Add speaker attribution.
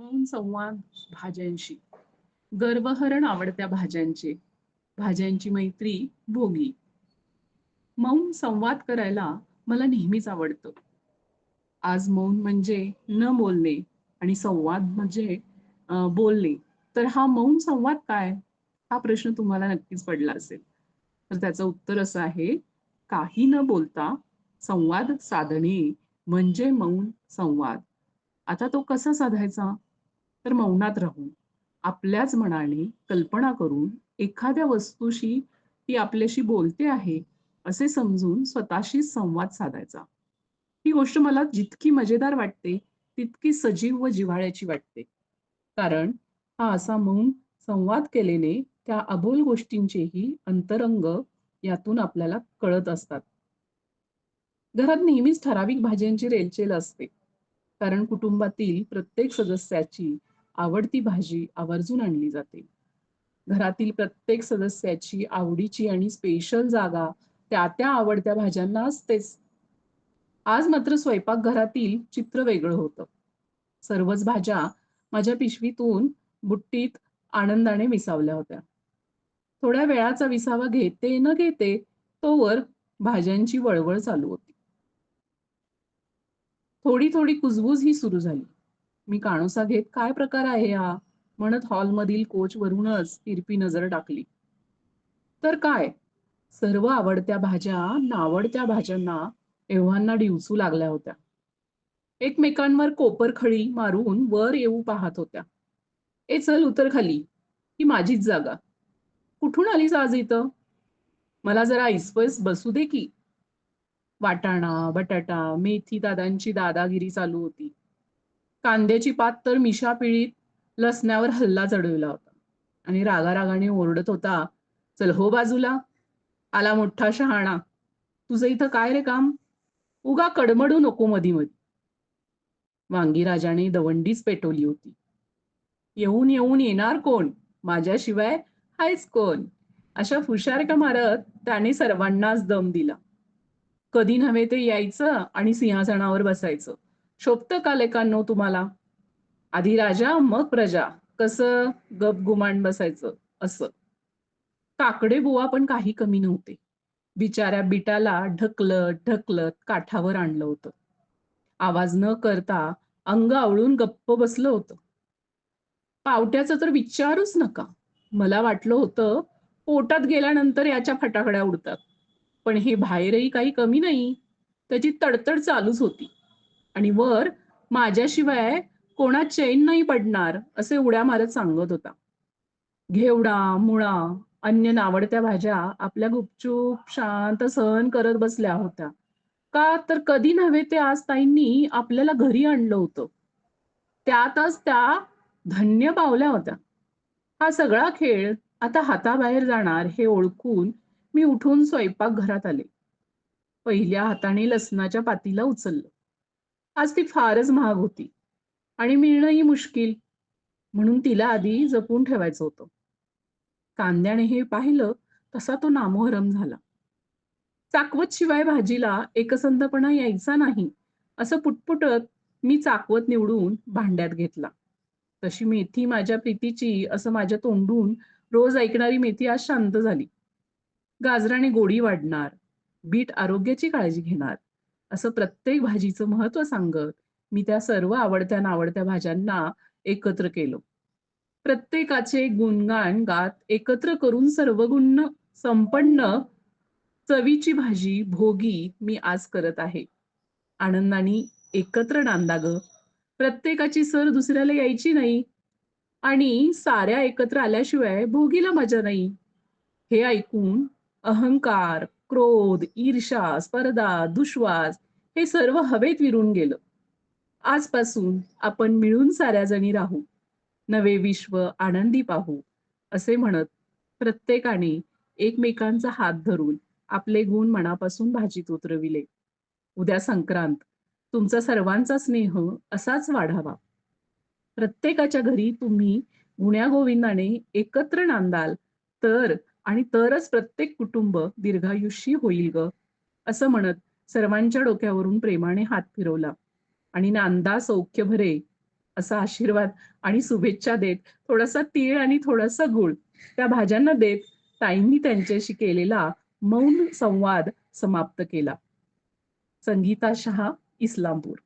Speaker 1: मौन संवाद भाज्यांशी. गर्वहरण आवडत्या भाज्यांचे. भाज्यांची मैत्री भोगी. मौन संवाद करायला मला नेहमीच आवडतं. आज मौन म्हणजे न बोलणे आणि संवाद म्हणजे बोलणे. तर हा मौन संवाद काय? हा प्रश्न तुम्हाला नक्कीच पडला असेल. तर त्याचं उत्तर असं आहे काही न बोलता संवाद साधणे म्हणजे मौन संवाद. आता तो कसा साधायचा? तर मौनात राहून आपल्याच मनाने कल्पना करून एखाद्या वस्तूशी ती आपल्याशी बोलते आहे असे समजून स्वतःशी संवाद साधायचा. ही गोष्ट मला जितकी मजेदार वाटते तितकी सजीव व जिव्हाळ्याची वाटते. कारण हा असा मौन संवाद केलेने त्या अबोल गोष्टींचेही अंतरंग यातून आपल्याला कळत असतात. घरात नेहमीच ठराविक भाज्यांची रेलचेल असते. कारण कुटुंबातील प्रत्येक सदस्याची आवडती भाजी आवर्जून आणली जाते. घरातील प्रत्येक सदस्याची आवडीची आणि स्पेशल जागा त्या त्या आवडत्या भाज्यांना असतेच. आज मात्र स्वयंपाकघरातील चित्र वेगळं होतं. सर्वच भाज्या माझ्या पिशवीतून बुट्टीत आनंदाने विसावल्या होत्या. थोड्या वेळाचा विसावा घेते न घेते तोवर भाज्यांची वळवळ चालू होती. थोडी थोडी कुजबूज ही सुरू झाली. मी काणोसा घेत काय प्रकार आहे हा? म्हणत हॉलमधील कोचवरूनच तिरपी नजर टाकली. तर काय? सर्व आवडत्या भाज्या नावडत्या भाज्यांना एव्हाना डिवचू लागल्या होत्या. एकमेकांवर कोपर खळी मारून वर येऊ पाहत होत्या. ए चल उतर खाली. ही माझीच जागा. कुठून आलीस आज इथं? मला जरा ऐसपैस बसू दे की. वाटाणा बटाटा मेथी दादांची दादागिरी चालू होती. कांद्याची पात तर मिशा पिळीत लसण्यावर हल्ला चढविला होता. आणि रागारागाने ओरडत होता चल हो बाजूला आला मोठा शहाणा. तुझं इथं काय रे काम? उगा कडमडू नको मधी मधी वांगीराजाने दवंडीच पेटवली होती. येऊन येऊन येणार कोण? माझ्याशिवाय हायच कोण? अशा फुशारका मारत त्याने सर्वांनाच दम दिला. कधी नव्हे ते यायचं आणि सिंहासनावर बसायचं. शोभतं का लेखांनो तुम्हाला? आधी राजा मग प्रजा. कसं गप गुमान बसायचं? असं. काकडे बुवा पण काही कमी नव्हते. बिचाऱ्या बिटाला ढकलत ढकलत काठावर आणलं होतं. आवाज न करता अंग आवळून गप्प बसलं होतं. पावट्याचं तर विचारूच नका. मला वाटलं होतं पोटात गेल्यानंतर याच्या फटाकड्या उडतात. पण हे बाहेरही काही कमी नाही. त्याची तडतड चालूच होती. आणि वर माझ्याशिवाय कोणा चैन नाही पडणार असे उड्या मारत सांगत होता. घेवडा मुळा अन्य नावडत्या भाज्या आपल्या गुपचूप शांत सहन करत बसल्या होत्या. का तर कधी नव्हे ते आज ताईंनी आपल्याला घरी आणलं होतं. त्यातच त्या धन्य पावल्या होत्या. हा सगळा खेळ आता हाताबाहेर जाणार हे ओळखून मी उठून स्वयंपाक घरात आले. पहिल्या हाताने लसणाच्या पातीला उचललं. आज ती फारच महाग होती. आणि मिळणंही मुश्किल. म्हणून तिला आधी जपून ठेवायचं होतं. कांद्याने हे पाहिलं तसा तो नामोहरम झाला. चाकवत शिवाय भाजीला एकसंधपणा यायचा नाही असं पुटपुटत मी चाकवत निवडून भांड्यात घेतला. तशी मेथी माझ्या प्रीतीची असं माझ्या तोंडून रोज ऐकणारी मेथी आज शांत झाली. गाजराने गोडी वाढणार. बीट आरोग्याची काळजी घेणार. असं प्रत्येक भाजीचं महत्त्व सांगत मी त्या सर्व आवडत्या नावडत्या भाज्यांना एकत्र केलं. प्रत्येकाचे गुणगान गात एकत्र करून सर्व गुण संपन्न चवीची भाजी भोगी मी आज करत आहे. आनंदाने एकत्र नांदा ग. प्रत्येकाची सर दुसऱ्याला यायची नाही आणि साऱ्या एकत्र आल्याशिवाय भोगीला मजा नाही. हे ऐकून अहंकार क्रोध ईर्षा स्पर्धा दुश्वास हे सर्व हवेत विरून गेलं. आजपासून आपण मिळून साऱ्या जणी राहू. नवे विश्व आनंदी पाहू असे म्हणत प्रत्येकाने एकमेकांचा हात धरून आपले गुण मनापासून भाजीत उतरविले. उद्या संक्रांत तुमचा सर्वांचा स्नेह असाच वाढावा. प्रत्येकाच्या घरी तुम्ही गुण्यागोविंदाने एकत्र नांदाल तर आणि तरच प्रत्येक कुटुंब दीर्घायुष्यी होईल ग असं म्हणत सर्वांच्या डोक्यावरून प्रेमाने हात फिरवला. आणि नांदा सौख्य भरे असा आशीर्वाद आणि शुभेच्छा देत थोडासा तीळ आणि थोडासा गुळ त्या भाज्यांना देत ताईंनी त्यांच्याशी केलेला मौन संवाद समाप्त केला. संगीता शहा इस्लामपूर.